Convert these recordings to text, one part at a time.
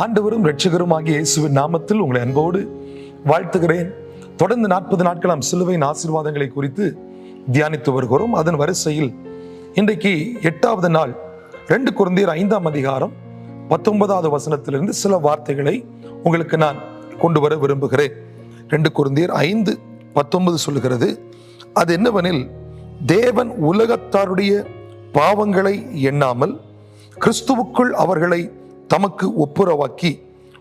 ஆண்டவரும் ரட்சகருமாகிய இயேசுவின் நாமத்தில் உங்களை அன்போடு வாழ்த்துகிறேன். தொடர்ந்து நாற்பது நாட்கள் நாம் சிலுவையின் ஆசீர்வாதங்களை குறித்து தியானித்து வருகிறோம். அதன் வரிசையில் இன்றைக்கு எட்டாவது நாள் ரெண்டு குழந்தையர் ஐந்தாம் அதிகாரம் பத்தொன்பதாவது வசனத்திலிருந்து சில வார்த்தைகளை உங்களுக்கு நான் கொண்டு வர விரும்புகிறேன். ரெண்டு குருந்தியர் ஐந்து பத்தொன்பது சொல்லுகிறது அது என்னவெனில் தேவன் உலகத்தாருடைய பாவங்களை எண்ணாமல் கிறிஸ்துவுக்குள் அவர்களை தமக்கு ஒப்புரவாக்கி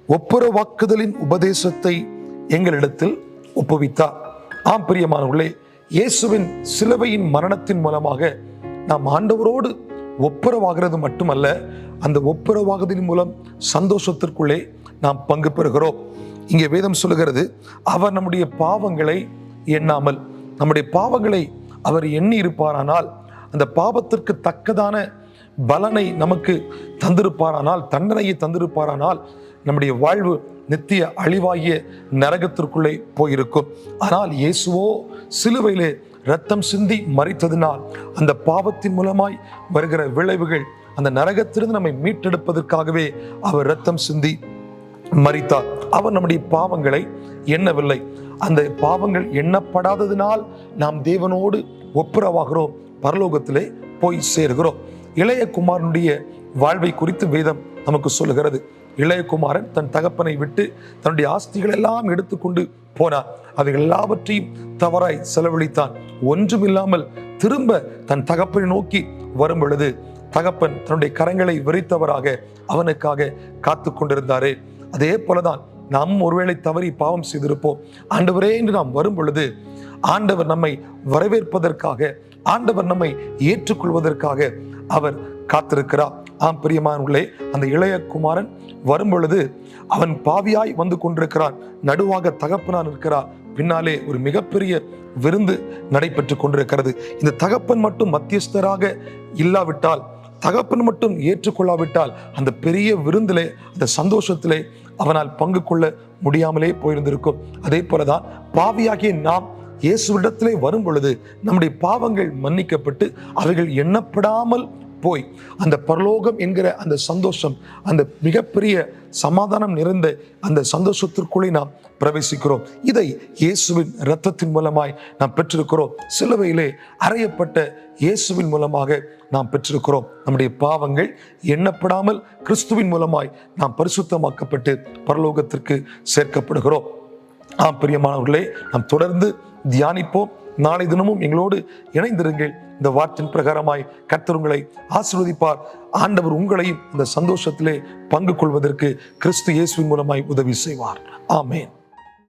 ஒப்புரவாக்குதலின் உபதேசத்தை எங்களிடத்தில் ஒப்புவித்தார். ஆம் பிரியமானவர்களே இயேசுவின் சிலுவையின் மரணத்தின் மூலமாக நாம் ஆண்டவரோடு ஒப்புரவாகிறது மட்டுமல்ல அந்த ஒப்புரவாகுதலின் மூலம் சந்தோஷத்திற்குள்ளே நாம் பங்கு பெறுகிறோம். இங்கே வேதம் சொல்லுகிறது அவர் நம்முடைய பாவங்களை எண்ணாமல் நம்முடைய பாவங்களை அவர் எண்ணி இருப்பாரானால் அந்த பாவத்திற்கு தக்கதான பலனை நமக்கு தந்திருப்பாரானால் தண்டனையை தந்திருப்பாரானால் நம்முடைய வாழ்வு நித்திய அழிவாகிய நரகத்திற்குள்ளே போயிருக்கும். ஆனால் இயேசுவோ சிலுவையிலே ரத்தம் சிந்தி மறித்ததினால் அந்த பாவத்தின் மூலமாய் வருகிற விளைவுகள் அந்த நரகத்திலிருந்து நம்மை மீட்டெடுப்பதற்காகவே அவர் ரத்தம் சிந்தி மறித்தார் அவர் நம்முடைய பாவங்களை எண்ணவில்லை. அந்த பாவங்கள் எண்ணப்படாததினால் நாம் தேவனோடு ஒப்புரவாகிறோம். பரலோகத்திலே போய் சேர்கிறோம். இளைய குமாரனுடைய வாழ்வை குறித்து வேதம் நமக்கு சொல்லுகிறது. இளையகுமாரன் தன் தகப்பனை விட்டு தன்னுடைய ஆஸ்திகள் எல்லாம் எடுத்துக்கொண்டு போனான். அது எல்லாவற்றையும் தவறாய் செலவழித்தான். ஒன்றுமில்லாமல் திரும்ப தன் தகப்பனை நோக்கி வரும் பொழுது தகப்பன் தன்னுடைய கரங்களை விரித்தவராக அவனுக்காக காத்து கொண்டிருந்தாரே அதே போலதான் நாம் ஒருவேளை தவறி பாவம் செய்திருப்போம். ஆண்டவரே என்று நாம் வரும் பொழுது ஆண்டவர் நம்மை வரவேற்பதற்காக ஆண்டவர் நம்மை ஏற்றுக்கொள்வதற்காக அவர் காத்திருக்கிறார். ஆம் பிரியமானவர்களே அந்த இளைய குமாரன் வரும் பொழுது அவன் பாவியாய் வந்து கொண்டிருக்கிறான். நடுவாக தகப்பனான் இருக்கிறார். பின்னாலே ஒரு மிகப்பெரிய விருந்து நடைபெற்று கொண்டிருக்கிறது. இந்த தகப்பன் மட்டும் மத்தியஸ்தராக இல்லாவிட்டால் தகப்பன் மட்டும் ஏற்றுக்கொள்ளாவிட்டால் அந்த பெரிய விருந்திலே அந்த சந்தோஷத்திலே அவனால் பங்கு கொள்ள முடியாமலே போயிருந்திருக்கும். அதே போலதான் பாவியாகிய நாம் இயேசுவிடத்திலே வரும் பொழுது நம்முடைய பாவங்கள் மன்னிக்கப்பட்டு அவைகள் எண்ணப்படாமல் போய் அந்த பரலோகம் என்கிற அந்த சந்தோஷம் அந்த மிகப்பெரிய சமாதானம் நிறைந்த அந்த சந்தோஷத்திற்குள்ளே நாம் பிரவேசிக்கிறோம். இதை இயேசுவின் இரத்தத்தின் மூலமாய் நாம் பெற்றிருக்கிறோம். சிலுவையிலே அறையப்பட்ட இயேசுவின் மூலமாக நாம் பெற்றிருக்கிறோம். நம்முடைய பாவங்கள் எண்ணப்படாமல் கிறிஸ்துவின் மூலமாய் நாம் பரிசுத்தமாக்கப்பட்டு பரலோகத்திற்கு சேர்க்கப்படுகிறோம். ஆம் பிரியமானவர்களே நாம் தொடர்ந்து தியானிப்போம். நாளை தினமும் எங்களோடு இணைந்திருங்கள். இந்த வார்த்தையின் பிரகாரமாய் கர்த்தர் உங்களை ஆண்டவர் உங்களையும் இந்த சந்தோஷத்திலே பங்கு கொள்வதற்கு கிறிஸ்து இயேசுவின் மூலமாய் உதவி செய்வார். ஆமேன்.